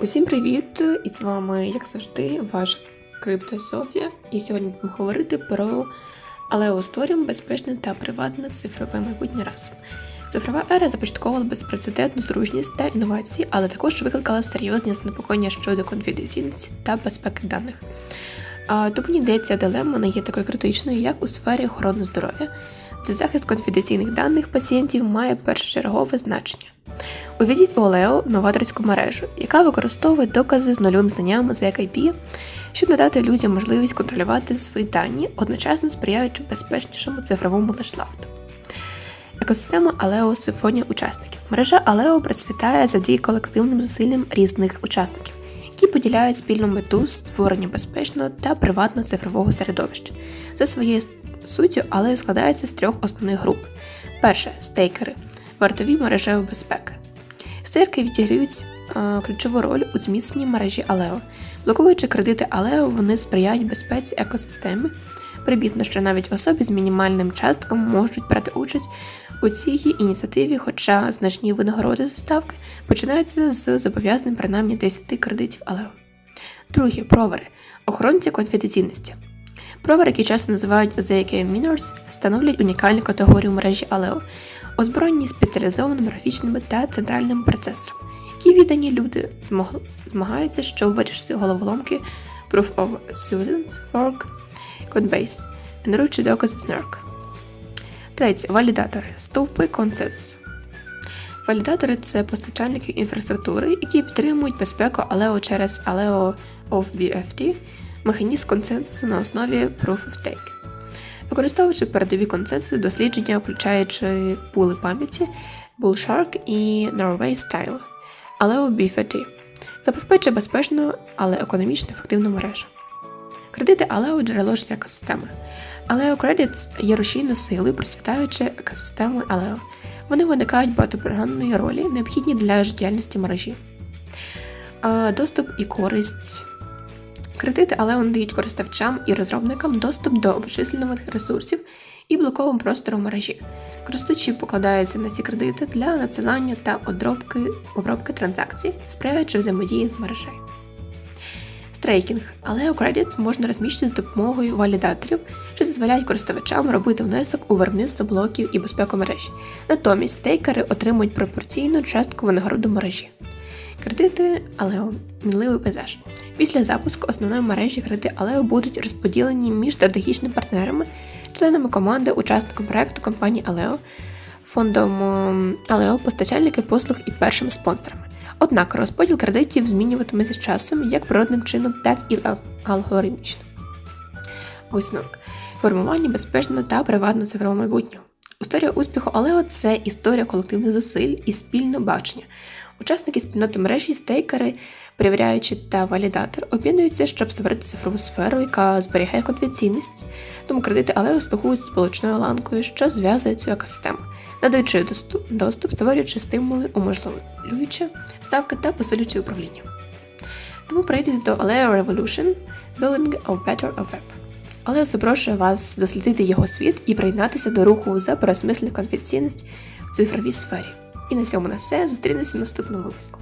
Усім привіт! І з вами, як завжди, ваш Крипто Софія. І сьогодні будемо говорити про Алео створюємо безпечне та приватне цифрове майбутнє разом. Цифрова ера започаткувала безпрецедентну зручність та інновації, але також викликала серйозні занепокоєння щодо конфіденційності та безпеки даних. Тому ніде ця дилема не є такою критичною, як у сфері охорони здоров'я, де захист конфіденційних даних пацієнтів має першочергове значення. Увійдіть у Олео новаторську мережу, яка використовує докази з нульовим знанням з IP, щоб надати людям можливість контролювати свої дані, одночасно сприяючи безпечнішому цифровому лешлафту. Екосистема Алео симфонія учасників. Мережа Алео процвітає завдяки колективним зусиллям різних учасників, які поділяють спільну мету створення безпечного та приватного цифрового середовища. За своєю суттю Алео складається з трьох основних груп: перше стейкери, вартові мережевої безпеки. Стейкери відіграють е, ключову роль у зміцненні мережі Алео. Блокуючи кредити Алео, вони сприяють безпеці екосистеми. Прибітно, що навіть особи з мінімальним частком можуть брати участь у цій ініціативі, хоча значні винагороди за ставки починаються з зобов'язаним принаймні 10 кредитів Алео. Друге провери охоронці конфіденційності. Провери, які часто називають ZK Miners, становлять унікальну категорію мережі Алео, озброєні спеціалізованими графічними та центральними процесорами, які віддані люди змагаються, щоб вирішити головоломки Proof of Students, Fork, Codebase, генеруючи докази NERC. Третє. Валідатори. Стовпи консенсусу. Валідатори це постачальники інфраструктури, які підтримують безпеку Aleo через Aleo of BFT, механізм консенсусу на основі Proof of Stake. Використовуючи передові консенсуси дослідження, включаючи пули пам'яті, Bullshark і Norway Style, Aleo BFT, забезпечує безпечну, але економічно ефективну мережу. Кредити Aleo – джерело життя екосистеми. Aleo Credits є рушійною силою, процвітаючи екосистему Aleo. Вони виникають багатопрограмної ролі, необхідні для життєдіяльності мережі. Доступ і користь. Кредити Aleo надають користувачам і розробникам доступ до обчислюваних ресурсів і блоковим простору мережі. Користувачі покладаються на ці кредити для надсилання та обробки, обробки транзакцій, сприяючи взаємодії з мережею. Стейкінг. Aleo Credits можна розміщити з допомогою валідаторів, що дозволяють користувачам робити внесок у виробництво блоків і безпеку мережі. Натомість стейкери отримують пропорційну частку винагороду мережі. Кредити Aleo – мінливий пейзаж. Після запуску основної мережі кредити Aleo будуть розподілені між стратегічними партнерами, членами команди, учасником проекту компанії Aleo, фондом Aleo, постачальники послуг і першими спонсорами. Однак розподіл кредитів змінюватиметься з часом як природним чином, так і ал- алгоритмічно. Висновок. Формування безпечного та приватного цифрового майбутнього. Історія успіху Алео це історія колективних зусиль і спільного бачення. Учасники спільноти мережі, стейкери, перевіряючи та валідатор, об'єднуються, щоб створити цифрову сферу, яка зберігає конфіденційність. Тому кредити Алео слугують сполучною ланкою, що зв'язує цю екосистему, надаючи доступ, доступ створюючи стимули, уможливлюючи ставки та посилюючи управління. Тому прийдіть до Aleo Revolution Building a Better Web. Але запрошую вас дослідити його світ і приєднатися до руху за переосмислення конфіденційність в цифровій сфері. І на цьому на все. Зустрінемося в наступному випуску.